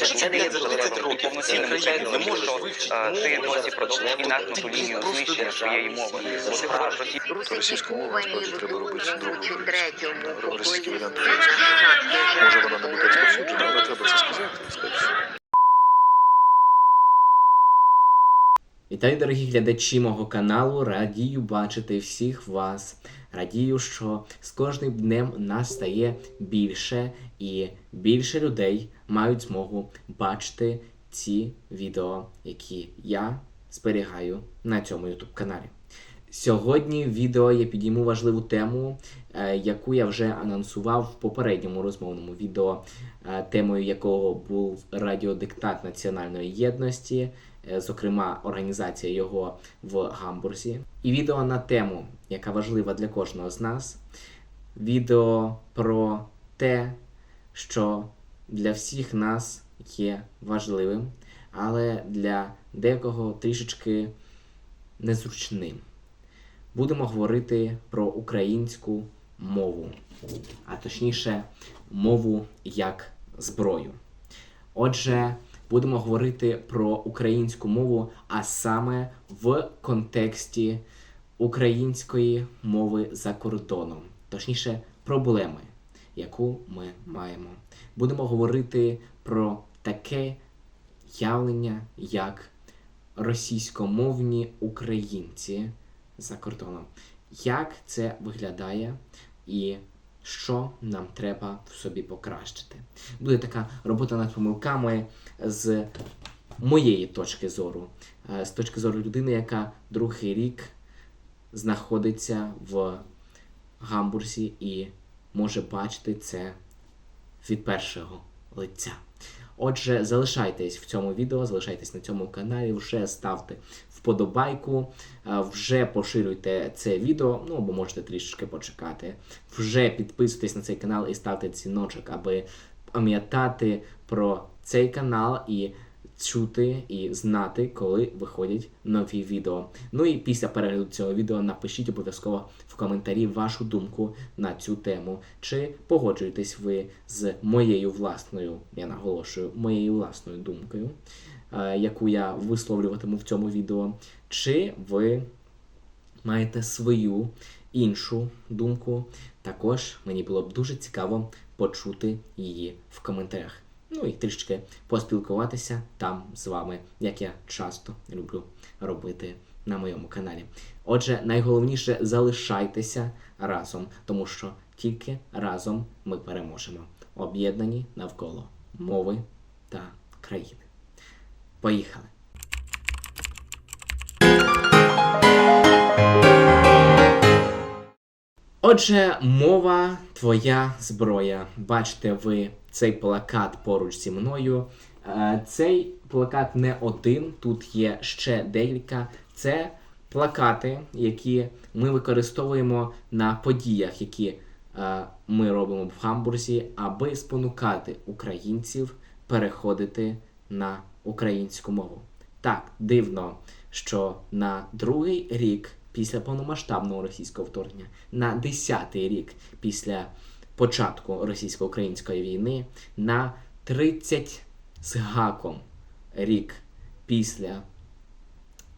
Це, це не є за 30 років. повноцінним не можеш що вивчити ти досі продовжуєш ти інертну лінію знищення своєї мови. Російську мову насправді треба робити другою Російський варіант може вона не буде розповсюджена, але треба це сказати. Вітаю, дорогі глядачі мого каналу. Радію бачити всіх вас. Радію, що з кожним днем нас стає більше і більше людей мають змогу бачити ці відео, які я зберігаю на цьому YouTube каналі. Сьогодні в відео я підійму важливу тему, е, яку я вже анонсував в попередньому розмовному відео, е, темою якого був радіодиктат національної єдності, зокрема організація його в Гамбурзі. І відео на тему, яка важлива для кожного з нас. Відео про те, що для всіх нас є важливим, але для декого трішечки незручним. Будемо говорити про українську мову, а точніше, мову як зброю. Отже, будемо говорити про українську мову, а саме в контексті української мови за кордоном, точніше, проблеми, яку ми маємо. Будемо говорити про таке явлення, як російськомовні українці за кордоном. Як це виглядає і що нам треба в собі покращити? Буде така робота над помилками з моєї точки зору, е, з точки зору людини, яка другий рік знаходиться в Гамбурзі і може бачити це від першого лиця. Отже, залишайтесь в цьому відео, залишайтесь на цьому каналі, вже ставте вподобайку, е, вже поширюйте це відео, ну або можете трішечки почекати. Вже підписуйтесь на цей канал і ставте дзвіночок, аби пам'ятати про цей канал і чути і знати, коли виходять нові відео. Ну і після перегляду цього відео напишіть обов'язково в коментарі вашу думку на цю тему. Чи погоджуєтесь ви з моєю власною, я наголошую, моєю власною думкою, е, яку я висловлюватиму в цьому відео, чи ви маєте свою іншу думку. Також мені було б дуже цікаво почути її в коментарях. Ну і трішки поспілкуватися там з вами, як я часто люблю робити на моєму каналі. Отже, найголовніше залишайтеся разом, тому що тільки разом ми переможемо, об'єднані навколо мови та країни. Поїхали! Отже, мова твоя зброя. Бачите ви цей плакат поруч зі мною. Е, Цей плакат не один, тут є ще декілька. Це плакати, які ми використовуємо на подіях, які е, ми робимо в Гамбурзі, аби спонукати українців переходити на українську мову. Так, дивно, що на другий рік після повномасштабного російського вторгнення, на 10-й рік після початку російсько-української війни, на 30 з гаком рік після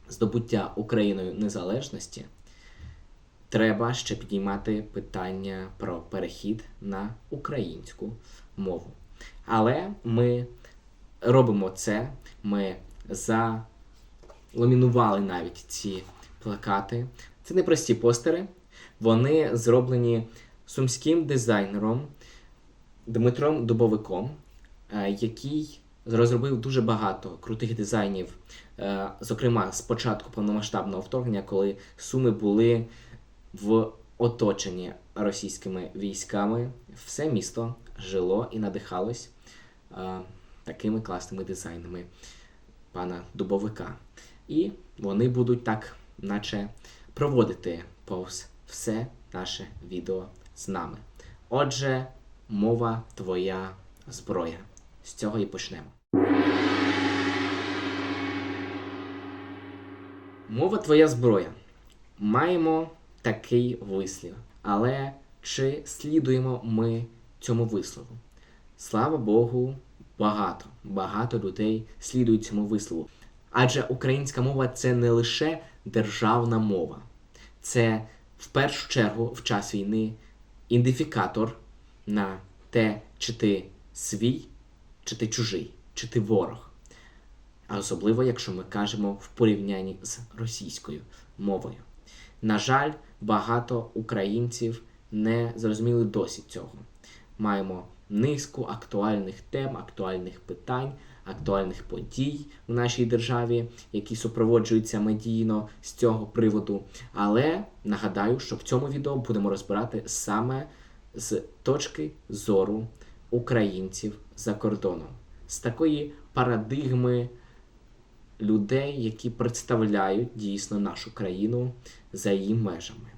здобуття Україною незалежності, треба ще підіймати питання про перехід на українську мову. Але ми робимо це, ми заламінували навіть ці плакати. Це не прості постери. Вони зроблені сумським дизайнером Дмитром Дубовиком, е, який розробив дуже багато крутих дизайнів, е, зокрема з початку повномасштабного вторгнення, коли суми були в оточенні російськими військами. Все місто жило і надихалось е, такими класними дизайнами пана Дубовика. І вони будуть так, наче проводити повз все наше відео з нами. Отже, мова твоя зброя. З цього і почнемо. Мова твоя зброя. Маємо такий вислів. Але чи слідуємо ми цьому вислову? Слава Богу, багато, багато людей слідують цьому вислову. Адже українська мова це не лише державна мова, це в першу чергу в час війни ідентифікатор на те, чи ти свій, чи ти чужий, чи ти ворог. А особливо, якщо ми кажемо в порівнянні з російською мовою. На жаль, багато українців не зрозуміли досі цього. Маємо низку актуальних тем, актуальних питань, актуальних подій в нашій державі, які супроводжуються медійно з цього приводу. Але нагадаю, що в цьому відео будемо розбирати саме з точки зору українців за кордоном, з такої парадигми людей, які представляють дійсно нашу країну за її межами.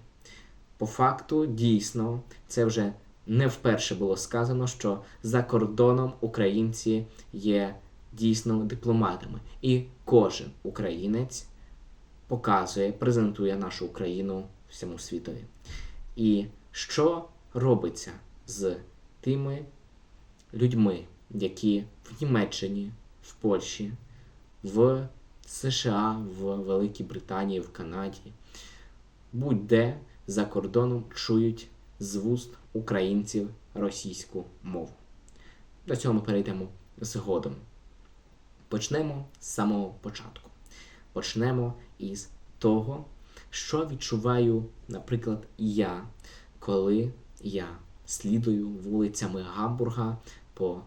По факту, дійсно, це вже не вперше було сказано, що за кордоном українці є дійсно дипломатами, і кожен українець показує, презентує нашу Україну всьому світові. І що робиться з тими людьми, які в Німеччині, в Польщі, в США, в Великій Британії, в Канаді, будь-де за кордоном чують з вуст українців російську мову. До цього ми перейдемо згодом. Почнемо з самого початку. Почнемо із того, що відчуваю, наприклад, я, коли я слідую вулицями Гамбурга по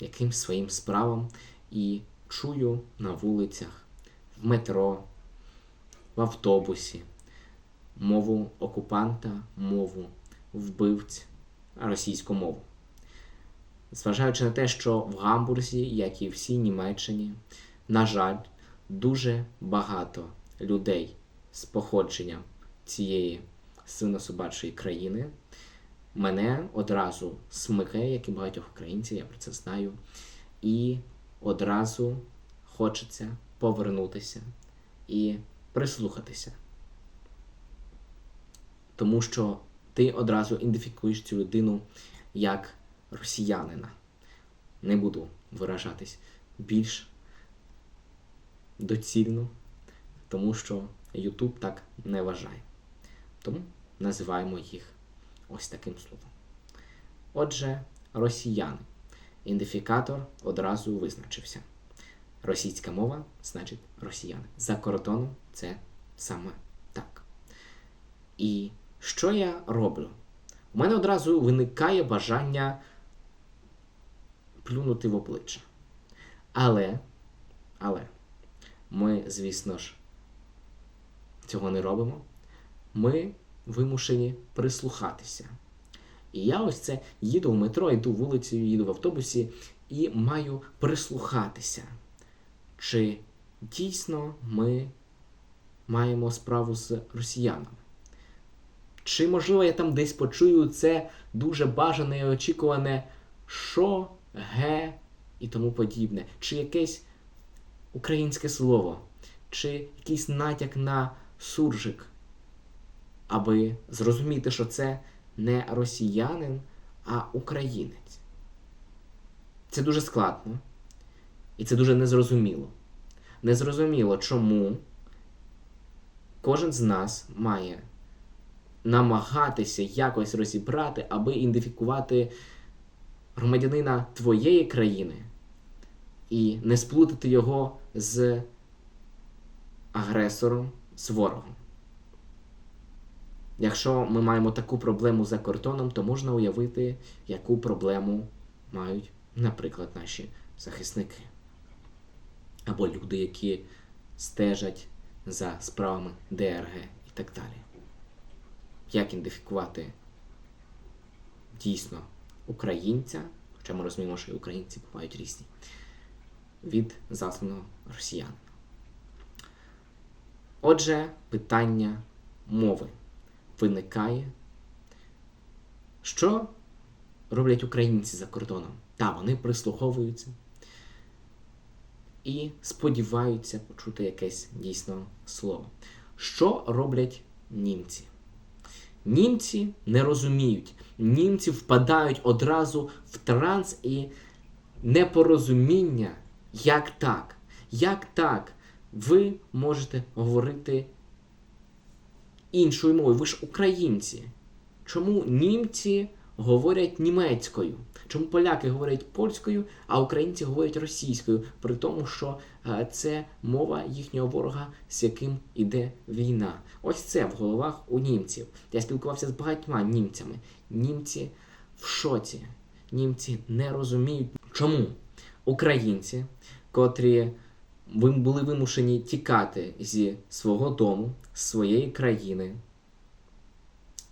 якимсь своїм справам і чую на вулицях, в метро, в автобусі мову окупанта, мову вбивць, російську мову. Зважаючи на те, що в Гамбурзі, як і всій Німеччині, на жаль, дуже багато людей з походженням цієї свинособачої країни, мене одразу смикає, як і багатьох українців, я про це знаю, і одразу хочеться повернутися і прислухатися. Тому що ти одразу ідентифікуєш цю людину як росіянина. Не буду виражатись більш доцільно, тому що YouTube так не вважає. Тому називаємо їх ось таким словом. Отже, росіяни. Ідентифікатор одразу визначився. Російська мова значить росіяни. За кордоном це саме так. І що я роблю? У мене одразу виникає бажання плюнути в обличчя. Але, але, ми, звісно ж, цього не робимо. Ми вимушені прислухатися. І я ось це їду в метро, йду вулицею, їду в автобусі і маю прислухатися, чи дійсно ми маємо справу з росіянами. Чи, можливо, я там десь почую це дуже бажане і очікуване що, ге і тому подібне, чи якесь українське слово, чи якийсь натяк на суржик, аби зрозуміти, що це не росіянин, а українець. Це дуже складно. І це дуже незрозуміло. Незрозуміло, чому кожен з нас має намагатися якось розібрати, аби ідентифікувати громадянина твоєї країни і не сплутати його з агресором, з ворогом. Якщо ми маємо таку проблему за кордоном, то можна уявити, яку проблему мають, наприклад, наші захисники або люди, які стежать за справами ДРГ і так далі. Як ідентифікувати дійсно українця, хоча ми розуміємо, що і українці бувають різні, від засланого росіянина. Отже, питання мови виникає. Що роблять українці за кордоном? Та, вони прислуховуються і сподіваються почути якесь дійсно слово. Що роблять німці? Німці не розуміють. Німці впадають одразу в транс і непорозуміння, як так? Як так? Ви можете говорити іншою мовою. Ви ж українці. Чому німці говорять німецькою? Чому поляки говорять польською, а українці говорять російською, при тому, що е, це мова їхнього ворога, з яким іде війна? Ось це в головах у німців. Я спілкувався з багатьма німцями. Німці в шоці. Німці не розуміють, чому українці, котрі були вимушені тікати зі свого дому, з своєї країни,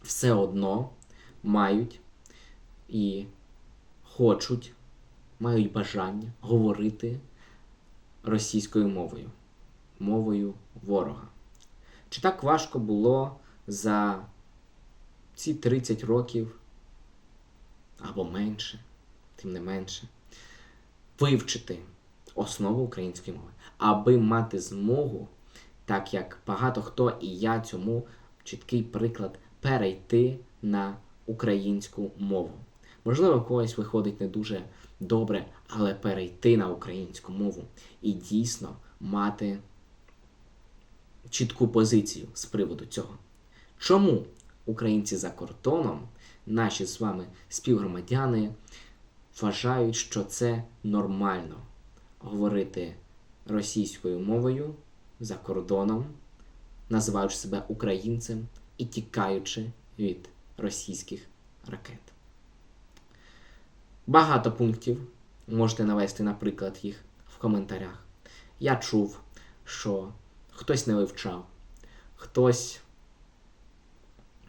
все одно мають і хочуть, мають бажання говорити російською мовою, мовою ворога. Чи так важко було за ці 30 років або менше, тим не менше, вивчити основу української мови, аби мати змогу, так як багато хто і я цьому чіткий приклад, перейти на українську мову. Можливо, у когось виходить не дуже добре, але перейти на українську мову і дійсно мати чітку позицію з приводу цього. Чому українці за кордоном, наші з вами співгромадяни, вважають, що це нормально говорити російською мовою за кордоном, називаючи себе українцем і тікаючи від російських ракет. Багато пунктів можете навести, наприклад, їх в коментарях. Я чув, що хтось не вивчав, хтось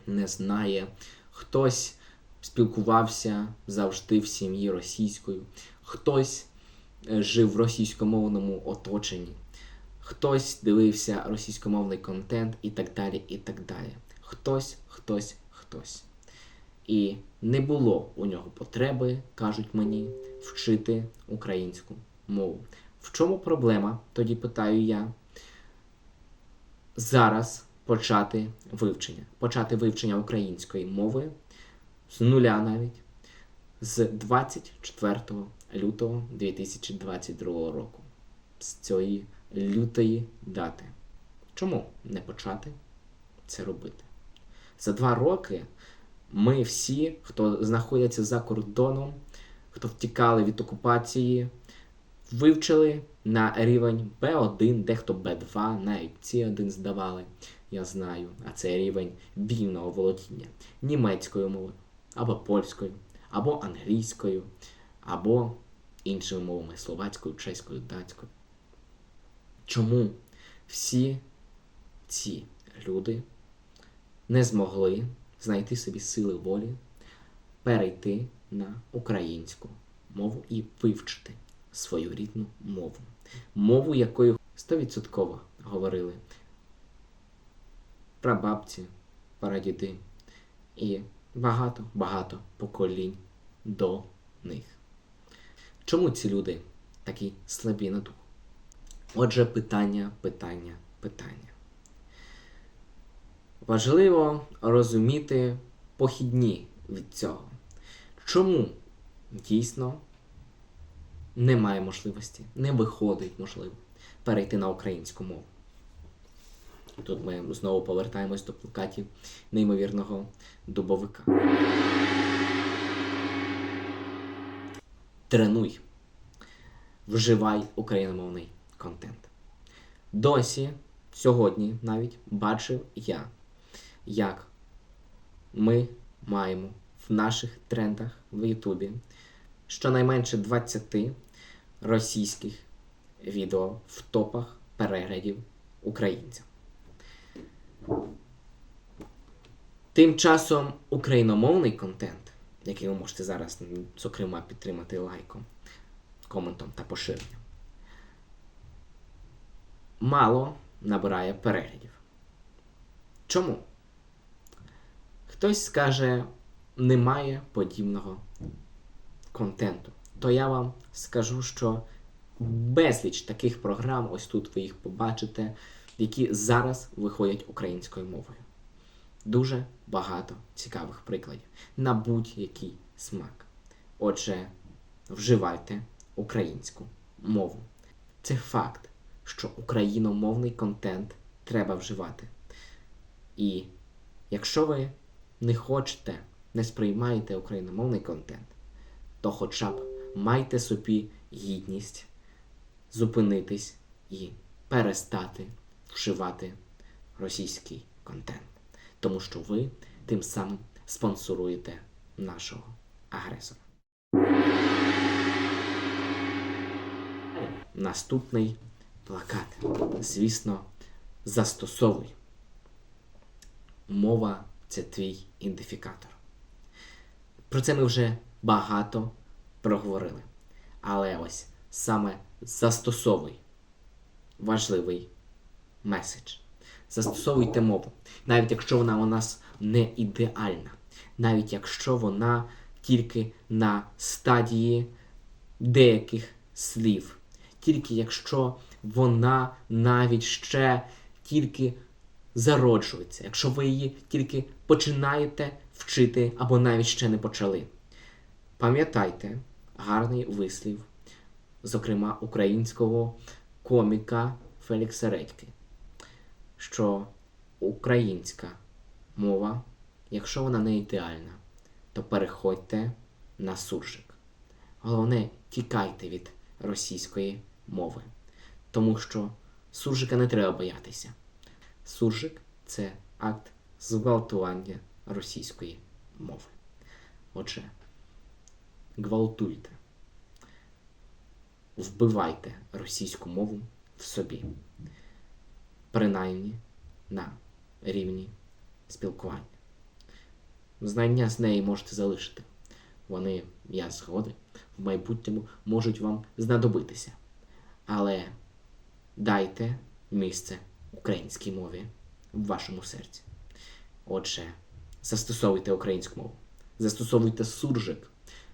не знає, хтось спілкувався завжди в сім'ї російською, хтось е, жив в російськомовному оточенні, хтось дивився російськомовний контент і так далі, і так далі. Хтось, хтось, хтось. І не було у нього потреби, кажуть мені, вчити українську мову. В чому проблема? Тоді питаю я. Зараз почати вивчення. Почати вивчення української мови з нуля навіть з 24 лютого 2022 року. З цієї лютої дати. Чому не почати це робити? За два роки ми всі, хто знаходиться за кордоном, хто втікали від окупації, вивчили на рівень B1, дехто B2, навіть C1 здавали, я знаю. А це рівень вільного володіння німецькою мовою, або польською, або англійською, або іншими мовами словацькою, чеською, датською. Чому всі ці люди не змогли знайти собі сили волі, перейти на українську мову і вивчити свою рідну мову. Мову, якою 100% говорили прабабці, прадіди і багато-багато поколінь до них. Чому ці люди такі слабі на дух? Отже, питання, питання, питання. Важливо розуміти похідні від цього. Чому дійсно немає можливості, не виходить, можливо, перейти на українську мову. Тут ми знову повертаємось до плакатів неймовірного дубовика. Тренуй. Вживай україномовний контент. Досі, сьогодні навіть бачив я, як ми маємо в наших трендах в Ютубі щонайменше 20 російських відео в топах переглядів українців. Тим часом україномовний контент, який ви можете зараз, зокрема, підтримати лайком, коментом та поширенням, мало набирає переглядів. Чому? Хтось скаже, немає подібного контенту. То я вам скажу, що безліч таких програм, ось тут ви їх побачите, які зараз виходять українською мовою. Дуже багато цікавих прикладів на будь-який смак. Отже, вживайте українську мову. Це факт, що україномовний контент треба вживати. І якщо ви не хочете, не сприймаєте україномовний контент, то хоча б майте собі гідність зупинитись і перестати вживати російський контент. Тому що ви тим самим спонсоруєте нашого агресора. Наступний плакат. Звісно, застосовуй. Мова це твій ідентифікатор. Про це ми вже багато проговорили. Але ось саме застосовуй важливий меседж. Застосовуйте мову, навіть якщо вона у нас не ідеальна, навіть якщо вона тільки на стадії деяких слів, тільки якщо вона навіть ще тільки зароджується, якщо ви її тільки починаєте вчити або навіть ще не почали. Пам'ятайте гарний вислів, зокрема українського коміка Фелікса Редьки, що українська мова, якщо вона не ідеальна, то переходьте на суржик. Головне, тікайте від російської мови, тому що суржика не треба боятися. Суржик це акт зґвалтування російської мови. Отже, гвалтуйте, вбивайте російську мову в собі, принаймні на рівні спілкування. Знання з неї можете залишити. Вони, я згоден, в майбутньому можуть вам знадобитися. Але дайте місце українській мові в вашому серці. Отже, застосовуйте українську мову, застосовуйте суржик,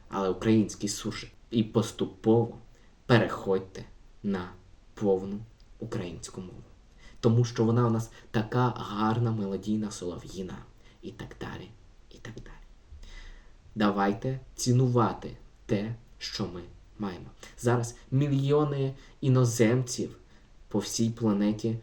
але український суржик. І поступово переходьте на повну українську мову. Тому що вона у нас така гарна мелодійна солов'їна і так далі. І так далі. Давайте цінувати те, що ми маємо. Зараз мільйони іноземців по всій планеті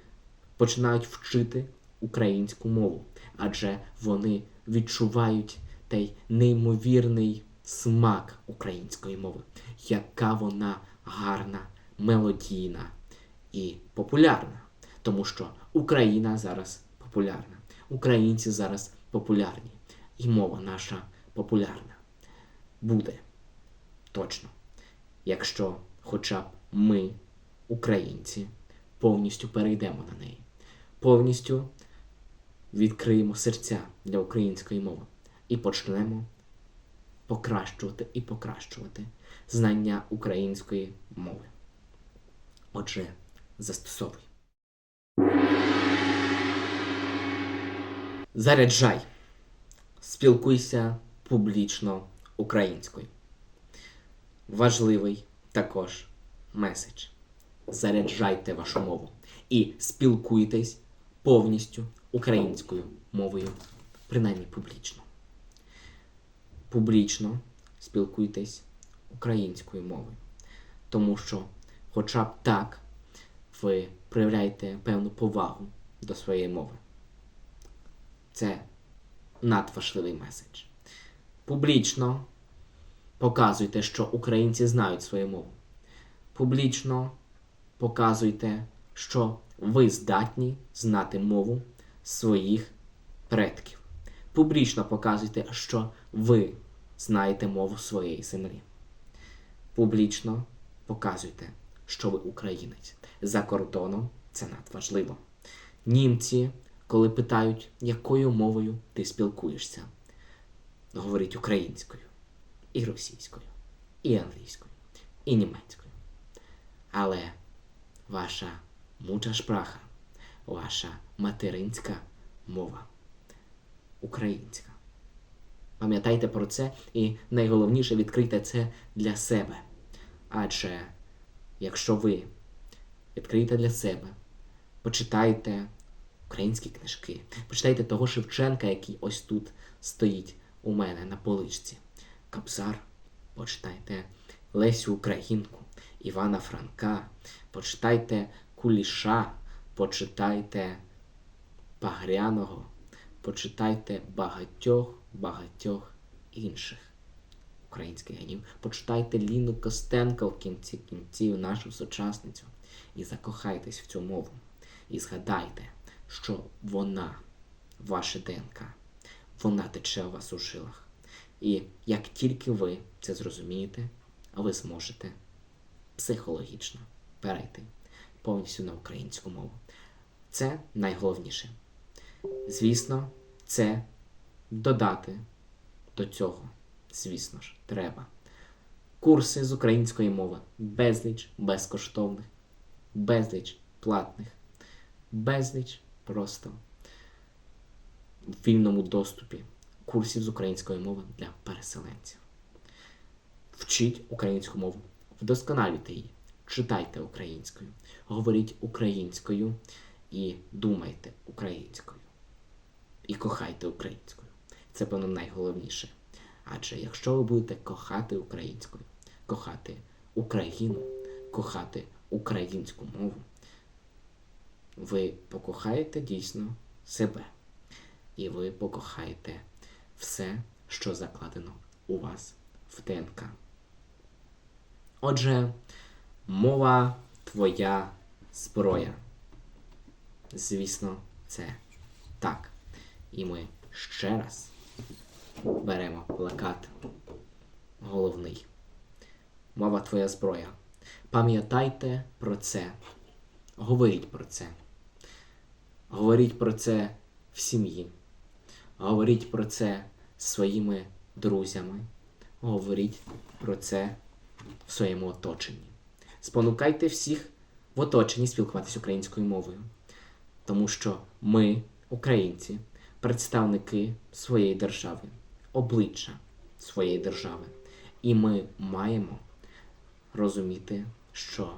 починають вчити українську мову, адже вони відчувають той неймовірний смак української мови, яка вона гарна, мелодійна і популярна. Тому що Україна зараз популярна, українці зараз популярні, і мова наша популярна. Буде. Точно, якщо хоча б ми, українці, повністю перейдемо на неї, повністю відкриємо серця для української мови і почнемо покращувати і покращувати знання української мови. Отже, застосовуй. Заряджай. Спілкуйся публічно українською. Важливий також меседж. Заряджайте вашу мову і спілкуйтесь повністю українською мовою, принаймні публічно. Публічно спілкуйтесь українською мовою, тому що, хоча б так, ви проявляєте певну повагу до своєї мови. Це надважливий меседж. Публічно показуйте, що українці знають свою мову. Публічно показуйте, що ви здатні знати мову своїх предків. Публічно показуйте, що ви знаєте мову своєї землі. Публічно показуйте, що ви українець. За кордоном це надважливо. Німці, коли питають, якою мовою ти спілкуєшся, говорить українською, і російською, і англійською, і німецькою. Але ваша муча шпраха, ваша материнська мова українська. Пам'ятайте про це і найголовніше відкрийте це для себе. Адже якщо ви відкриєте для себе, почитайте українські книжки, почитайте того Шевченка, який ось тут стоїть у мене на поличці. Кобзар, почитайте Лесю Українку, Івана Франка, почитайте Куліша, почитайте Пагряного, почитайте багатьох багатьох інших українських генів. Почитайте Ліну Костенко в кінці кінців, нашу сучасницю, і закохайтесь в цю мову. І згадайте, що вона, ваше ДНК, вона тече у вас у жилах. І як тільки ви це зрозумієте, ви зможете психологічно перейти повністю на українську мову. Це найголовніше. Звісно, це додати до цього, звісно ж, треба. Курси з української мови безліч безкоштовних, безліч платних, безліч просто в вільному доступі курсів з української мови для переселенців. Вчіть українську мову, вдосконалюйте її, читайте українською, говоріть українською і думайте українською. І кохайте українською. Це, певно, найголовніше. Адже якщо ви будете кохати українською, кохати Україну, кохати українську мову, ви покохаєте дійсно себе. І ви покохаєте все, що закладено у вас в ДНК. Отже, мова твоя зброя. Звісно, це так. І ми ще раз беремо плакат головний. Мова твоя зброя. Пам'ятайте про це. Говоріть про це. Говоріть про це в сім'ї. Говоріть про це своїми друзями. Говоріть про це в своєму оточенні. Спонукайте всіх в оточенні спілкуватися українською мовою. Тому що ми, українці, представники своєї держави, обличчя своєї держави. І ми маємо розуміти, що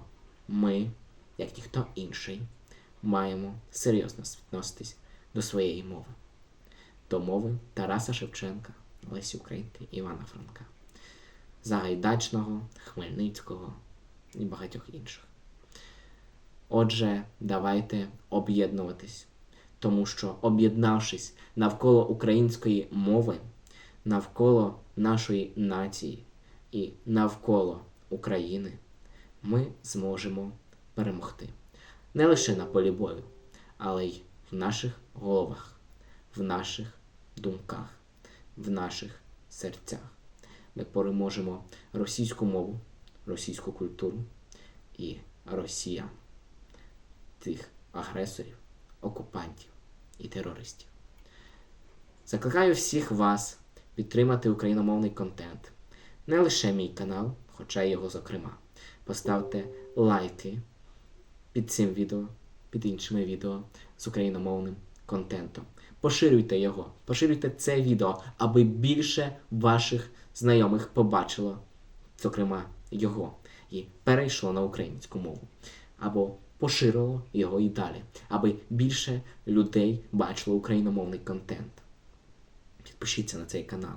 ми, як ніхто інший, маємо серйозно відноситись до своєї мови, до мови Тараса Шевченка, Лесі Українки, Івана Франка, Загайдачного, Хмельницького і багатьох інших. Отже, давайте об'єднуватись, тому що об'єднавшись навколо української мови, навколо нашої нації і навколо України, ми зможемо перемогти не лише на полі бою, але й в наших головах, в наших думках, в наших серцях. Ми переможемо російську мову, російську культуру і росіян, тих агресорів, окупантів і терористів. Закликаю всіх вас підтримати україномовний контент. Не лише мій канал, хоча й його зокрема. Поставте лайки під цим відео, під іншими відео з україномовним контентом. Поширюйте його, поширюйте це відео, аби більше ваших знайомих побачило, зокрема, його, і перейшло на українську мову. Або поширило його і далі, аби більше людей бачило україномовний контент. Підпишіться на цей канал.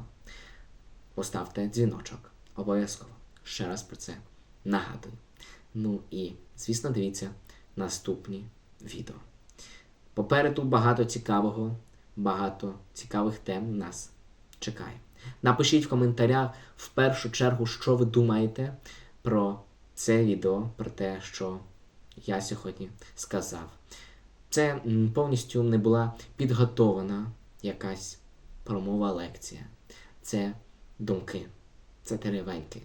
Поставте дзвіночок. Обов'язково. Ще раз про це нагадую. Ну і, звісно, дивіться наступні відео. Попереду багато цікавого, багато цікавих тем нас чекає. Напишіть в коментарях в першу чергу, що ви думаєте про це відео, про те, що я сьогодні сказав. Це повністю не була підготована якась промова лекція. Це думки, це теревеньки.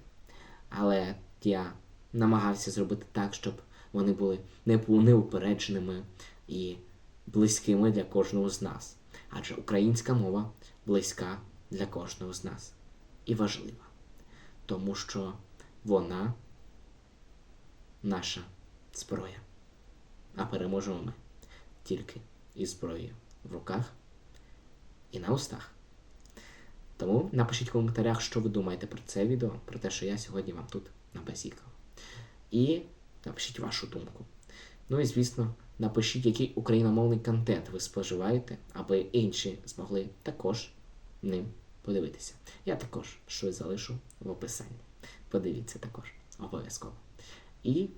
Але я намагався зробити так, щоб вони були неупередженими і близькими для кожного з нас. Адже українська мова близька для кожного з нас і важлива, тому що вона наша зброя. А переможемо ми тільки із зброєю в руках і на устах. Тому напишіть в коментарях, що ви думаєте про це відео, про те, що я сьогодні вам тут набазікав. І напишіть вашу думку. Ну і звісно, напишіть, який україномовний контент ви споживаєте, аби інші змогли також ним подивитися. Я також щось залишу в описанні. Подивіться також, обов'язково. І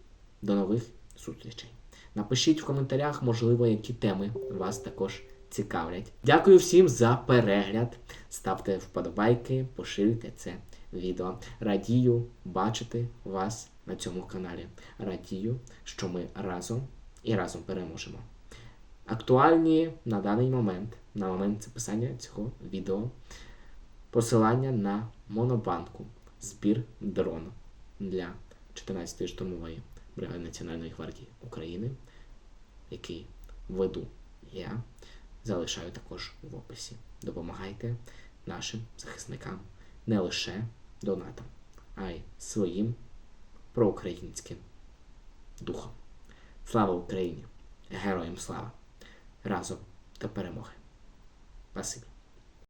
до нових зустрічей. Напишіть в коментарях, можливо, які теми вас також цікавлять. Дякую всім за перегляд. Ставте вподобайки, поширюйте це відео. Радію бачити вас на цьому каналі. Радію, що ми разом і разом переможемо. Актуальні на даний момент, на момент записання цього відео, посилання на Монобанку, збір дрону для 14-ї штурмової бригади Національної гвардії України, який веду я, залишаю також в описі. Допомагайте нашим захисникам не лише донатом, а й своїм проукраїнським духом. Слава Україні! Героям слава! Разом до перемоги! Спасибі!